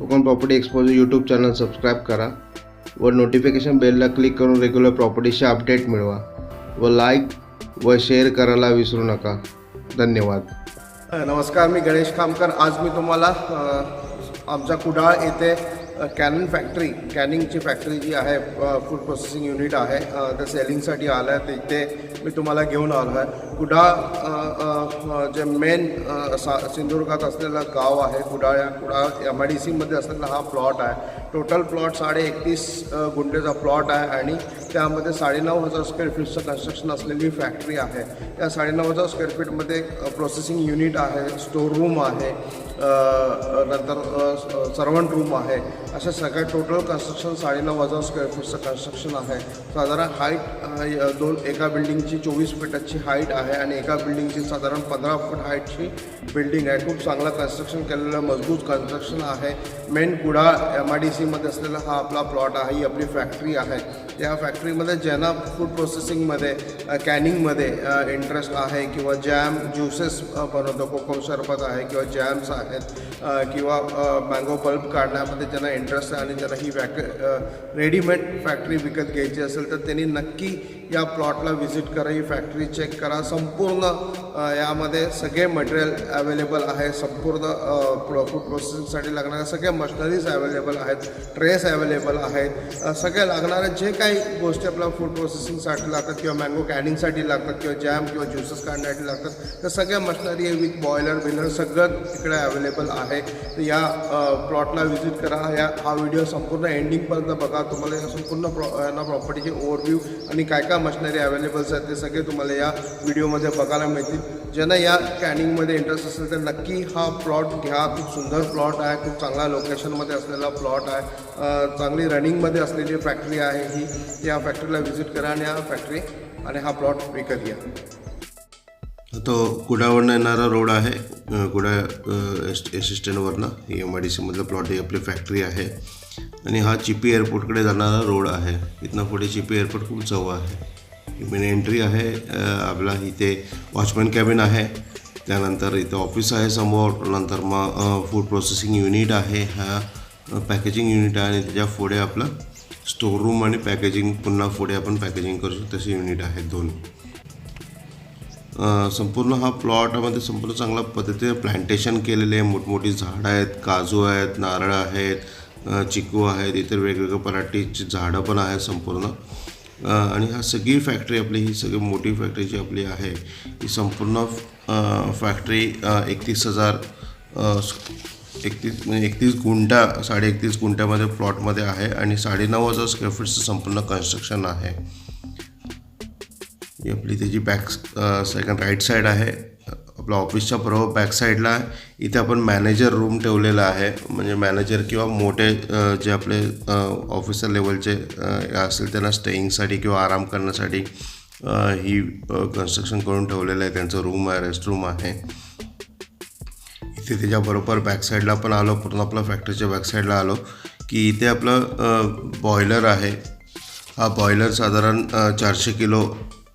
Konkan property expose YouTube channel subscribe करा व notification बेलला क्लिक करून रेग्युलर प्रॉपर्टीचे अपडेट मिळवा व लाईक व शेअर करायला विसरू नका. धन्यवाद. नमस्कार मी गणेश खामकर. आज मी तुम्हाला आमच्या कुडाळ येथे कॅनन फॅक्टरी कॅनिंगची फॅक्टरी जी आहे फूड प्रोसेसिंग युनिट आहे त्या सेलिंगसाठी आलं आहे तिथे मी तुम्हाला घेऊन आलो आहे कुडाळ जे मेन सा सिंधुदुर्गात असलेलं गाव आहे Kudal Kudal M I D सीमध्ये असलेला हा प्लॉट आहे. टोटल प्लॉट साडे एकतीस गुंडेचा गुंठेचा प्लॉट आहे आणि त्यामध्ये साडेनऊ हजार स्क्वेअर फीटचं कन्स्ट्रक्शन असलेली फॅक्टरी आहे. त्या साडेनऊ हजार स्क्वेअर फीटमध्ये प्रोसेसिंग युनिट आहे स्टोर रूम आहे नंतर सर्वंट रूम आहे. अशा सगळ्या टोटल कन्स्ट्रक्शन साडेनऊ हजार स्क्वेअर फूटचं कन्स्ट्रक्शन आहे. साधारण हाईट दोन एका बिल्डिंगची चोवीस फीटाची हाईट आहे आणि एका बिल्डिंगची साधारण पंधरा फूट हाईटची बिल्डिंग आहे. खूप चांगलं कन्स्ट्रक्शन केलेलं मजबूत कन्स्ट्रक्शन आहे. Main Kudal M I D सीमध्ये असलेला हा आपला प्लॉट आहे. ही आपली फॅक्टरी आहे. या फॅक्टरीमध्ये ज्यांना फूड प्रोसेसिंगमध्ये कॅनिंगमध्ये इंटरेस्ट आहे किंवा जॅम ज्युसेस बनवतो कोकम सरबत आहे किंवा जॅम्स आहे आहेत. किंवा मँगो पल्प काढण्यामध्ये ज्यांना इंटरेस्ट आहे आणि ज्यांना ही फॅक्ट रेडीमेड फॅक्टरी विकत घ्यायची असेल तर त्यांनी नक्की या प्लॉटला व्हिजिट करा ही फॅक्टरी चेक करा. संपूर्ण यामध्ये सगळे मटेरियल अवेलेबल आहे संपूर्ण फूड प्रोसेसिंगसाठी लागणाऱ्या सगळ्या मशनरीज अवेलेबल आहेत. ट्रेस अवेलेबल आहेत. सगळ्या लागणाऱ्या जे काही गोष्टी आपल्याला फूड प्रोसेसिंगसाठी लागतात किंवा मँगो कॅनिंगसाठी लागतात किंवा जॅम किंवा ज्युसेस काढण्यासाठी लागतात तर सगळ्या मशनरी विथ बॉयलर बिलर सगळं इकडे अवेलेबल आहे. तर या प्लॉटला व्हिजिट करा. या हा व्हिडिओ संपूर्ण एंडिंगपर्यंत बघा. तुम्हाला या संपूर्ण प्रॉ यांना प्रॉपर्टीची ओव्हरव्ह्यू आणि काय काय मशनरी अवेलेबल्स आहेत ते सगळे तुम्हाला या व्हिडिओमध्ये बघायला मिळतील. ज्यांना या कॅनिंगमध्ये इंटरेस्ट असेल तर नक्की हा प्लॉट घ्या. खूप सुंदर प्लॉट आहे खूप चांगल्या लोकेशनमध्ये असलेला प्लॉट आहे. चांगली रनिंगमध्ये असलेली फॅक्टरी आहे ही. या फॅक्टरीला व्हिजिट करा आणि हा फॅक्टरी आणि हा प्लॉट विकत घ्या. तो कुडावरनं येणारा रोड आहे. कुडा एस एस स्टँडवरनं एम आय डी सीमधलं प्लॉट ही आपली फॅक्टरी आहे. आणि हा चिपी एअरपोर्टकडे जाणारा रोड आहे. इथनं पुढे चिपी एअरपोर्ट खूप जवळ आहे. मेन एंट्री आहे आपला इथे वॉचमॅन कॅबिन आहे. त्यानंतर इथं ऑफिस आहे समोर. नंतर मग फूड प्रोसेसिंग युनिट आहे हा पॅकेजिंग युनिट आहे. आणि त्याच्या पुढे आपलं स्टोर रूम आणि पॅकेजिंग पुन्हा पुढे आपण पॅकेजिंग करू शकतो. तसे युनिट आहेत दोन संपूर्ण हा प्लॉटमध्ये संपूर्ण चांगल्या पद्धतीने प्लांटेशन केलेले आहे. मोठमोठी झाडं आहेत काजू आहेत नारळ आहेत. चिकू आहेत इतर वेगवेगळ्या पराठीची झाडं पण आहेत संपूर्ण. आणि हा सगळी फॅक्टरी आपली ही सगळी मोठी फॅक्टरी जी आपली आहे ही संपूर्ण फॅक्टरी एकतीस हजार एकतीस म्हणजे एकतीस गुंठा साडे एकतीस गुंठ्यामध्ये प्लॉटमध्ये आहे आणि साडेनऊ हजार स्क्वेअर फीटचं संपूर्ण कन्स्ट्रक्शन आहे. ही आपली त्याची बॅक सेकंड राईट साईड आहे. आपल्या ऑफिसच्या बरोबर बॅक साईडला इथे आपण मॅनेजर रूम ठेवलेला आहे. म्हणजे मॅनेजर किंवा मोठे जे आपले ऑफिसर लेवलचे असेल त्यांना स्टेईंगसाठी किंवा आराम करण्यासाठी ही कन्स्ट्रक्शन करून ठेवलेलं आहे. त्यांचं रूम आहे रेस्ट रूम आहे. इथे त्याच्याबरोबर बॅक साईडला पण आलो. पूर्ण आपलं फॅक्टरीच्या बॅक साईडला आलो. की इथे आपलं बॉयलर आहे. हा बॉयलर साधारण चारशे किलो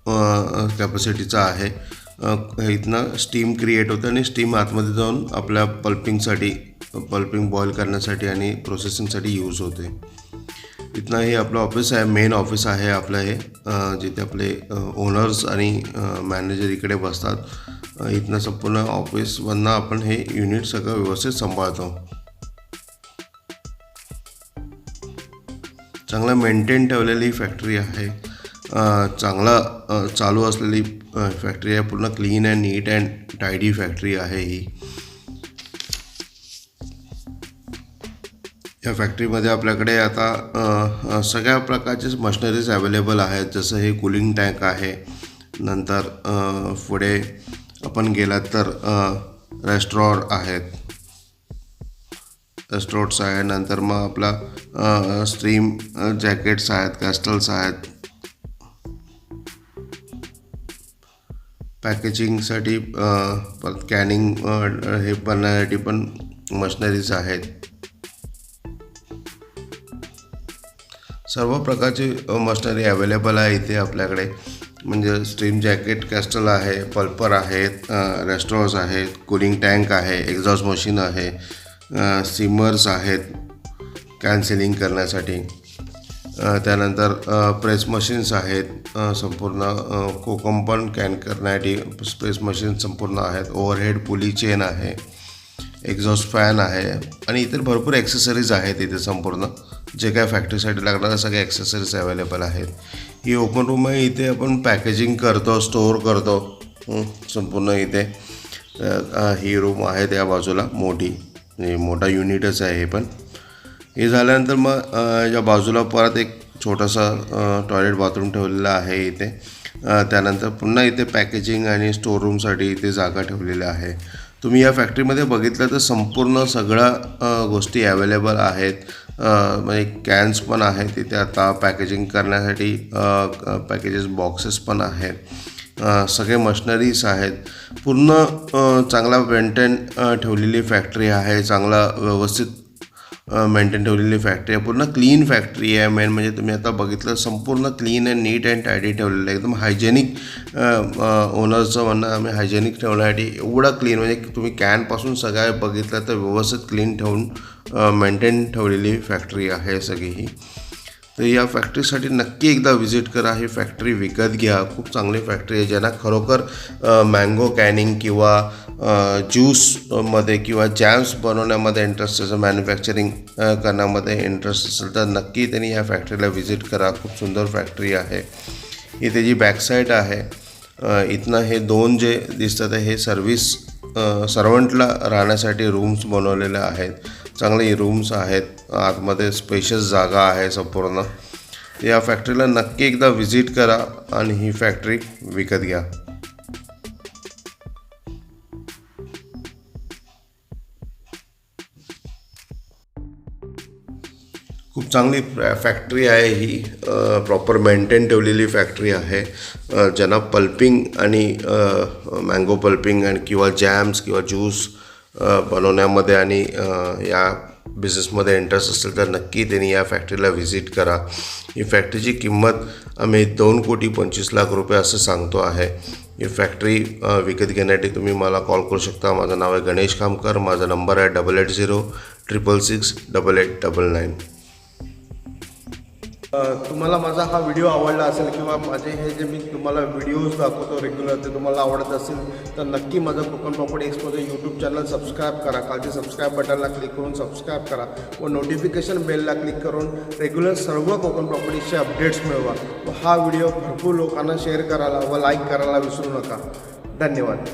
कॅपॅसिटीचा आहे. इथनं स्टीम क्रिएट होतं आणि स्टीम आतमध्ये जाऊन आपल्या पल्पिंगसाठी पल्पिंग बॉईल करण्यासाठी आणि प्रोसेसिंगसाठी यूज होते. इथनं हे आपलं ऑफिस आहे मेन ऑफिस आहे आपलं हे जिथे आपले ओनर्स आणि मॅनेजर इकडे बसतात. इथनं संपूर्ण ऑफिसमधनं आपण हे युनिट सगळं व्यवस्थित सांभाळतो. चांगलं मेंटेन ठेवलेली फॅक्टरी आहे. चांगला चालू असलेली फॅक्टरी आहे. पूर्ण clean and neat and tidy factory आहे ही. या फॅक्टरीमध्ये आपल्याकडे आता सगळ्या प्रकारचे मशिनरीज अवेलेबल आहेत. जसं हे कूलिंग टँक आहे. नंतर पुढे आपण गेलात तर रेस्टॉर आहेत. रेस्टॉरंट्स आहे नंतर मग आपला स्ट्रीम जॅकेट्स आहेत कॅस्टल्स आहेत. पॅकेजिंगसाठी परत कॅनिंग हे बनण्यासाठी पण मशनरीज आहेत. सर्व प्रकारची मशनरी अवेलेबल आहे इथे आपल्याकडे. म्हणजे स्ट्रीम जॅकेट कॅस्टल आहे पल्पर आहेत रेस्टॉरंट्स आहेत कूलिंग टँक आहे एक्झॉस्ट मशीन आहे सिमर्स आहेत कॅन्सेलिंग करण्यासाठी. त्यानंतर प्रेस मशीन्स आहेत संपूर्ण कोकम पण कॅन करण्यासाठी प्रेस मशीन संपूर्ण आहेत. ओव्हरहेड पुली चेन आहे एक्झॉस्ट फॅन आहे आणि इतर भरपूर ॲक्सेसरीज आहेत इथे संपूर्ण. जे काय फॅक्टरीसाठी लागणाऱ्या सगळ्या ॲक्सेसरीज अवेलेबल आहेत. ही ओपन रूम आहे इथे आपण पॅकेजिंग करतो स्टोअर करतो. संपूर्ण इथे. ही रूम आहे त्या बाजूला मोठी. म्हणजे मोठा युनिटच आहे हे पण. हे झाल्यानंतर मग या बाजूला परत एक छोटासा टॉयलेट बाथरूम ठेवलेला आहे इथे. त्यानंतर पुन्हा इथे पॅकेजिंग आणि स्टोर रूमसाठी इथे जागा ठेवलेल्या आहे. तुम्ही या फॅक्टरीमध्ये बघितलं तर संपूर्ण सगळ्या गोष्टी अवेलेबल आहेत. म्हणजे कॅन्स पण आहेत तिथे आता पॅकेजिंग करण्यासाठी पॅकेजेस बॉक्सेस पण आहेत. सगळे मशनरीज आहेत. पूर्ण चांगला वेंटेन ठेवलेली फॅक्टरी आहे. चांगला व्यवस्थित मेंटेन ठेवलेली फॅक्टरी आहे. पूर्ण क्लीन फॅक्टरी आहे. मेन म्हणजे तुम्ही आता बघितलं संपूर्ण clean and neat and tidy ठेवलेलं आहे. एकदम हायजेनिक ओनरचं म्हणणं आम्ही हायजेनिक ठेवण्यासाठी एवढा क्लीन म्हणजे तुम्ही कॅनपासून सगळं बघितलं तर व्यवस्थित क्लीन ठेवून मेंटेन ठेवलेली फॅक्टरी आहे सगळी ही. तर या फॅक्टरीसाठी नक्की एकदा व्हिजिट करा. ही फॅक्टरी विकत घ्या. खूप चांगली फॅक्टरी आहे. ज्यांना खरोखर मँगो कॅनिंग किंवा ज्यूसमध्ये किंवा जॅम्स बनवण्यामध्ये इंटरेस्ट असेल मॅन्युफॅक्चरिंग करण्यामध्ये इंटरेस्ट असेल तर नक्की त्यांनी या फॅक्टरीला व्हिजिट करा. खूप सुंदर फॅक्टरी आहे. इथे जी बॅकसाईड आहे इथनं हे दोन जे दिसतात हे सर्व्हिस सर्वंटला राहण्यासाठी रूम्स बनवलेले आहेत. चांगले रूम्स आहेत. आतमध्ये स्पेशस जागा आहे संपूर्ण. या फॅक्टरीला नक्की एकदा व्हिजिट करा आणि ही फॅक्टरी विकत घ्या. खूप चांगली फॅ- फॅक्टरी आहे ही प्रॉपर मेंटेन ठेवलेली फॅक्टरी आहे. ज्यांना पल्पिंग आणि मँगो पल्पिंग आणि किंवा जॅम्स किंवा ज्यूस बनवण्यामध्ये आणि या बिझनेसमध्ये इंटरेस्ट असेल तर नक्की त्यांनी या फॅक्टरीला व्हिजिट करा. ही फॅक्टरीची किंमत आम्ही दोन कोटी पंचवीस लाख रुपये असं सांगतो आहे. ही फॅक्टरी विकत घेण्यासाठी तुम्ही मला कॉल करू शकता. माझं नाव आहे गणेश खामकर. माझा नंबर आहे double eight zero triple six double eight double nine तुम्हाला माझा हा व्हिडिओ आवडला असेल किंवा माझे हे जे मी तुम्हाला व्हिडिओज दाखवतो रेग्युलर ते तुम्हाला आवडत असेल तर नक्की माझं कोकण प्रॉपर्टी एक्सपोचं यूट्यूब चॅनल सबस्क्राईब करा. खालचे सबस्क्राईब बटनला क्लिक करून सबस्क्राईब करा. व नोटिफिकेशन बेलला क्लिक करून रेग्युलर सर्व कोकण प्रॉपर्टीचे अपडेट्स मिळवा. व हा व्हिडिओ भरपूर लोकांना शेअर करायला व लाईक करायला विसरू नका. धन्यवाद.